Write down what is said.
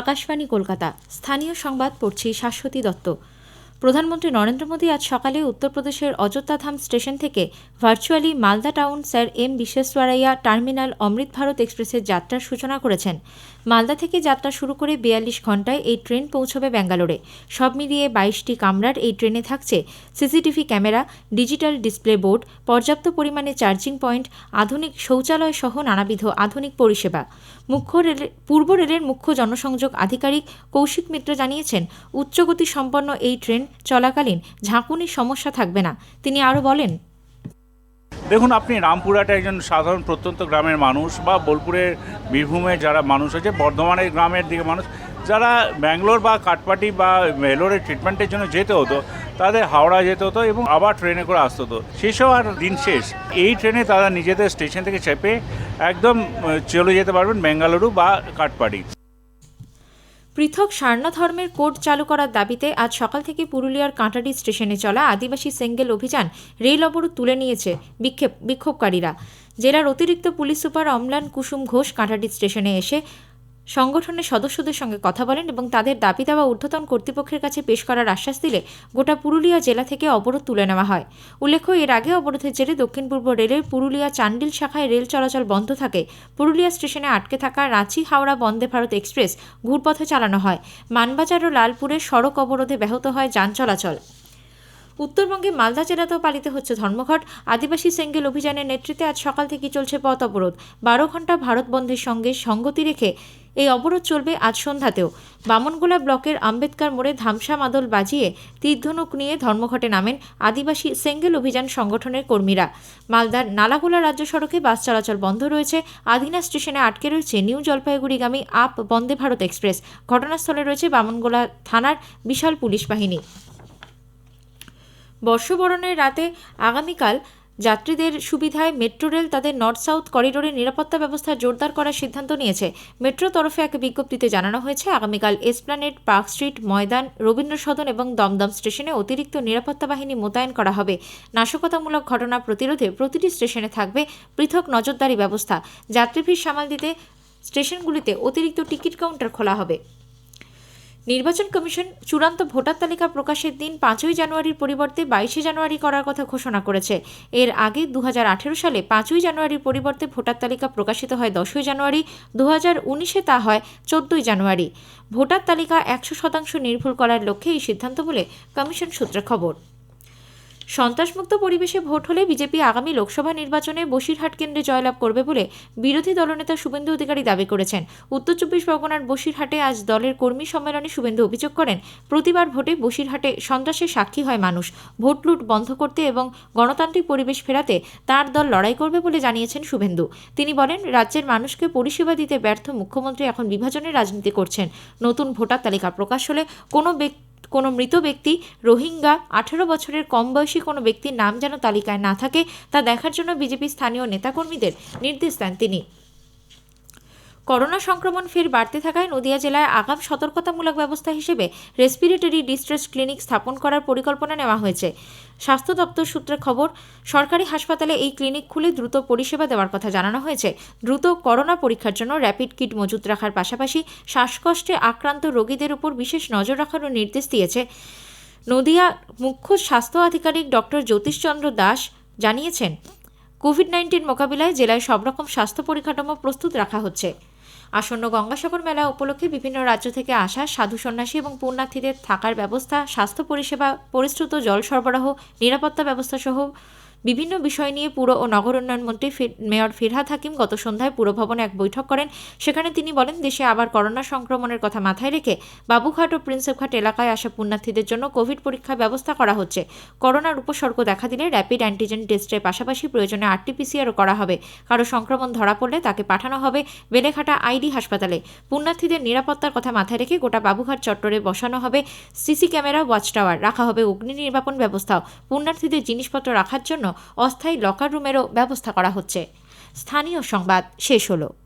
আকাশবাণী কলকাতা। স্থানীয় সংবাদ পড়ছি শাশ্বতী দত্ত। প্রধানমন্ত্রী নরেন্দ্র মোদী আজ সকালে উত্তরপ্রদেশের অযোধ্যা ধাম স্টেশন থেকে virtually Malda town sir M বিশ্বেশ্বরাইয়া terminal Amrit Bharat এক্সপ্রেসের যাত্রার সূচনা করেছেন। মালদা থেকে যাত্রা শুরু করে বিয়াল্লিশ ঘন্টায় এই ট্রেন পৌঁছবে ব্যাঙ্গালোরে। সব মিলিয়ে বাইশটি কামরার এই ট্রেনে থাকছে CCTV camera, digital display board, পর্যাপ্ত পরিমাণে চার্জিং পয়েন্ট, আধুনিক শৌচালয় সহ নানাবিধ আধুনিক পরিষেবা। মুখ্য রেলের পূর্ব রেলের মুখ্য জনসংযোগ আধিকারিক কৌশিক মিত্র জানিয়েছেন উচ্চগতি সম্পন্ন এই ট্রেন চলাকালীন ঝাঁকুনির সমস্যা থাকবে না। তিনি আরও বলেন, দেখুন, আপনি রামপুরহাটে একজন সাধারণ প্রত্যন্ত গ্রামের মানুষ বা বোলপুরের বীরভূমে যারা মানুষ আছে, বর্ধমানের গ্রামের দিকে মানুষ, যারা ব্যাঙ্গালোর বা কাটপাটি বা ভেলোরের ট্রিটমেন্টের জন্য যেতে হতো, তাদের হাওড়া যেতে হতো এবং আবার ট্রেনে করে আসতে হতো। সেসব আর দিন শেষ। এই ট্রেনে তারা নিজেদের স্টেশন থেকে চেপে একদম চলে যেতে পারবেন, বেঙ্গালুরু বা কাটপাটি। পৃথক সারনা ধর্মের কোড চালু করার দাবিতে আজ সকাল থেকে পুরুলিয়ার কাঁটাডি স্টেশনে চলা আদিবাসী সেঙ্গেল অভিযান রেল অবরোধ তুলে নিয়েছে বিক্ষোভকারীরা। জেলার অতিরিক্ত পুলিশ সুপার অমলান কুসুম ঘোষ কাঁটাডি স্টেশনে এসে সংগঠনের সদস্যদের সঙ্গে কথা বলেন এবং তাদের দাবি দেওয়া ঊর্ধ্বতন কর্তৃপক্ষের কাছে পেশ করার আশ্বাস দিলে গোটা পুরুলিয়া জেলা থেকে অবরোধ তুলে নেওয়া হয়। উল্লেখ্য, এর আগে অবরোধের জেরে দক্ষিণ পূর্ব রেলের পুরুলিয়া চান্ডিল শাখায় রেল চলাচল বন্ধ থাকে। পুরুলিয়া স্টেশনে আটকে থাকা রাঁচি হাওড়া বন্দে ভারত এক্সপ্রেস ঘুরপথে চালানো হয়। মানবাজার ও লালপুরের সড়ক অবরোধে ব্যাহত হয় যান চলাচল। উত্তরবঙ্গে মালদা জেলাতেও পালিত হচ্ছে ধর্মঘট। আদিবাসী সেঙ্গেল অভিযানের নেতৃত্বে আজ সকাল থেকেই চলছে পথ অবরোধ। বারো ঘণ্টা ভারত বন্ধের সঙ্গে সঙ্গতি রেখে এই অবরোধ চলবে আজ সন্ধ্যাতেও। বামনগোলা ব্লকের আম্বেদকর মোড়ে ধামসা মাদল বাজিয়ে তীর্ধনুক নিয়ে ধর্মঘটে নামেন আদিবাসী সেঙ্গেল অভিযান সংগঠনের কর্মীরা। মালদার নালাগোলা রাজ্য সড়কে বাস চলাচল বন্ধ রয়েছে। আদিনা স্টেশনে আটকে রয়েছে নিউ জলপাইগুড়িগামী আপ বন্দে ভারত এক্সপ্রেস। ঘটনাস্থলে রয়েছে বামনগোলা থানার বিশাল পুলিশ বাহিনী। বর্ষবরণের রাতে আগামীকাল যাত্রীদের সুবিধায় মেট্রো রেল তাদের নর্থ সাউথ করিডোরে নিরাপত্তা ব্যবস্থা জোরদার করার সিদ্ধান্ত নিয়েছে। মেট্রো তরফে এক বিজ্ঞপ্তিতে জানানো হয়েছে, আগামীকাল Esplanade Park Street, Maidan Rabindra Sadan এবং দমদম স্টেশনে অতিরিক্ত নিরাপত্তা বাহিনী মোতায়েন করা হবে। নাশকতামূলক ঘটনা প্রতিরোধে প্রতিটি স্টেশনে থাকবে পৃথক নজরদারি ব্যবস্থা। যাত্রী ভিড় সামাল দিতে স্টেশনগুলিতে অতিরিক্ত টিকিট কাউন্টার খোলা হবে। নির্বাচন কমিশন চূড়ান্ত ভোটার তালিকা প্রকাশের দিন পাঁচই জানুয়ারির পরিবর্তে বাইশে জানুয়ারি করার কথা ঘোষণা করেছে। এর আগে দু হাজার আঠেরো সালে পাঁচই জানুয়ারির পরিবর্তে ভোটার তালিকা প্রকাশিত হয় দশই জানুয়ারি দু উনিশে তা হয় চোদ্দই জানুয়ারি। ভোটার তালিকা একশো শতাংশ নির্ভুল করার লক্ষ্যে এই সিদ্ধান্ত বলে কমিশন সূত্রে খবর। সন্ত্রাসমুক্ত পরিবেশে ভোট হলে বিজেপি আগামী লোকসভা নির্বাচনে বসিরহাট কেন্দ্রে জয়লাভ করবে বলে বিরোধী দলনেতা শুভেন্দু অধিকারী দাবি করেছেন। উত্তর চব্বিশ পরগনার বসিরহাটে আজ দলের কর্মী সম্মেলনে শুভেন্দু অভিযোগ করেন, প্রতিবার ভোটে বসিরহাটে সন্ত্রাসের সাক্ষী হয় মানুষ। ভোট লুট বন্ধ করতে এবং গণতান্ত্রিক পরিবেশ ফেরাতে তার দল লড়াই করবে বলে জানিয়েছেন শুভেন্দু। তিনি বলেন, রাজ্যের মানুষকে পরিষেবা দিতে ব্যর্থ মুখ্যমন্ত্রী এখন বিভাজনের রাজনীতি করছেন। নতুন ভোটার তালিকা প্রকাশ হলে কোনো ব্যক্তি কোনো মৃত ব্যক্তি, রোহিঙ্গা, আঠারো বছরের কম বয়সী কোনো ব্যক্তির নাম যেন তালিকায় না থাকে, তা দেখার জন্য বিজেপি স্থানীয় নেতাকর্মীদের নির্দেশ দেন তিনি। করোনা সংক্রমণ ফের বাড়তে থাকায় নদিয়া জেলায় আগাম সতর্কতামূলক ব্যবস্থা হিসেবে রেসপিরেটরি ডিস্ট্রেস ক্লিনিক স্থাপন করার পরিকল্পনা নেওয়া হয়েছে। স্বাস্থ্য দপ্তর সূত্রে খবর, সরকারি হাসপাতালে এই ক্লিনিক খুলে দ্রুত পরিষেবা দেওয়ার কথা জানানো হয়েছে। দ্রুত করোনা পরীক্ষার জন্য র্যাপিড কিট মজুত রাখার পাশাপাশি শ্বাসকষ্টে আক্রান্ত রোগীদের উপর বিশেষ নজর রাখারও নির্দেশ দিয়েছে। নদিয়া মুখ্য স্বাস্থ্য আধিকারিক ডক্টর জ্যোতিষচন্দ্র দাস জানিয়েছেন, কোভিড নাইন্টিন মোকাবিলায় জেলায় সব রকম স্বাস্থ্য পরিকাঠামো প্রস্তুত রাখা হচ্ছে। আসন্ন গঙ্গাসাগর মেলা উপলক্ষে বিভিন্ন রাজ্য থেকে আসা সাধু সন্ন্যাসী এবং পুণ্যার্থীদের থাকার ব্যবস্থা, স্বাস্থ্য পরিষেবা, পরিশ্রুত জল সরবরাহ, নিরাপত্তা ব্যবস্থা সহ বিভিন্ন বিষয় নিয়ে পুর ও নগর উন্নয়ন মন্ত্রী মেয়র ফিরহাদ হাকিম গত সন্ধ্যায় পুরভবনে এক বৈঠক করেন। সেখানে তিনি বলেন, দেশে আবার করোনা সংক্রমণের কথা মাথায় রেখে বাবুঘাট ও প্রিন্সেপঘাট এলাকায় আসা পুণ্যার্থীদের জন্য কোভিড পরীক্ষার ব্যবস্থা করা হচ্ছে। করোনার উপসর্গ দেখা দিলে র্যাপিড অ্যান্টিজেন টেস্টের পাশাপাশি প্রয়োজনে আরটিপিসিআরও করা হবে। কারও সংক্রমণ ধরা পড়লে তাকে পাঠানো হবে বেলেঘাটা আইডি হাসপাতালে। পুণ্যার্থীদের নিরাপত্তার কথা মাথায় রেখে গোটা বাবুঘাট চত্বরে বসানো হবে সিসি ক্যামেরা, ওয়াচ টাওয়ার, রাখা হবে অগ্নি নির্বাপন ব্যবস্থাও। পুণ্যার্থীদের জিনিসপত্র রাখার জন্য অস্থায়ী লকার রুমেরও ব্যবস্থা করা হচ্ছে। স্থানীয় সংবাদ শেষ হলো।